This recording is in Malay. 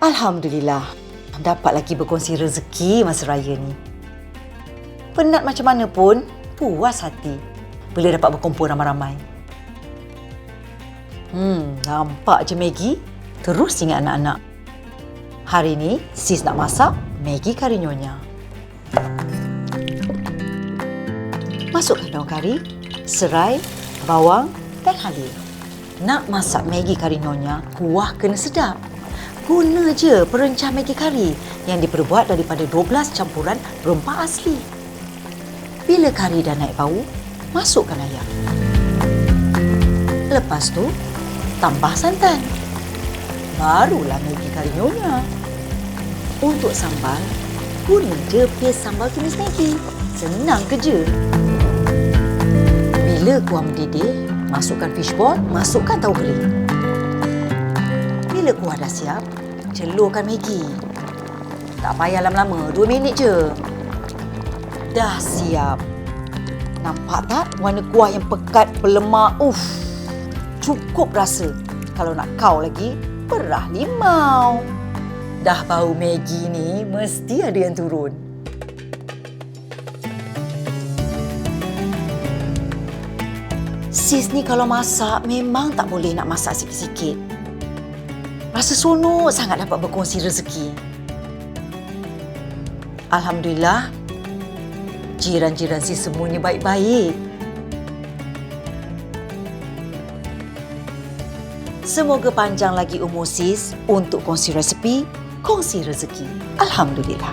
Alhamdulillah, dapat lagi berkongsi rezeki masa raya ni. Penat macam mana pun, puas hati bila dapat berkumpul ramai-ramai. Hmm, nampak je Maggie terus ingat anak-anak. Hari ni sis nak masak Maggie kari nyonya. Masukkan daun kari, serai, bawang dan halia. Nak masak Maggie kari nyonya, kuah kena sedap. Guna je perencah Maggie kari yang diperbuat daripada 12 campuran rempah asli. Bila kari dah naik bau, masukkan ayam. Lepas tu, tambah santan. Barulah Maggie kari nyonya. Untuk sambal, guna je paste sambal tumis Maggie. Senang kerja. Bila kuah mendidih, masukkan fishball, masukkan tahu kering. Bila kuah dah siap, celurkan Maggi. Tak payah lama-lama, dua minit je. Dah siap. Nampak tak warna kuah yang pekat, berlemak? Uff, cukup rasa. Kalau nak kau lagi, perah limau. Dah bau Maggi ni, mesti ada yang turun. Sis ni kalau masak memang tak boleh nak masak sikit-sikit. Rasa seronok sangat dapat berkongsi rezeki. Alhamdulillah, jiran-jiran sis semuanya baik-baik. Semoga panjang lagi umur sis untuk kongsi resepi, kongsi rezeki. Alhamdulillah.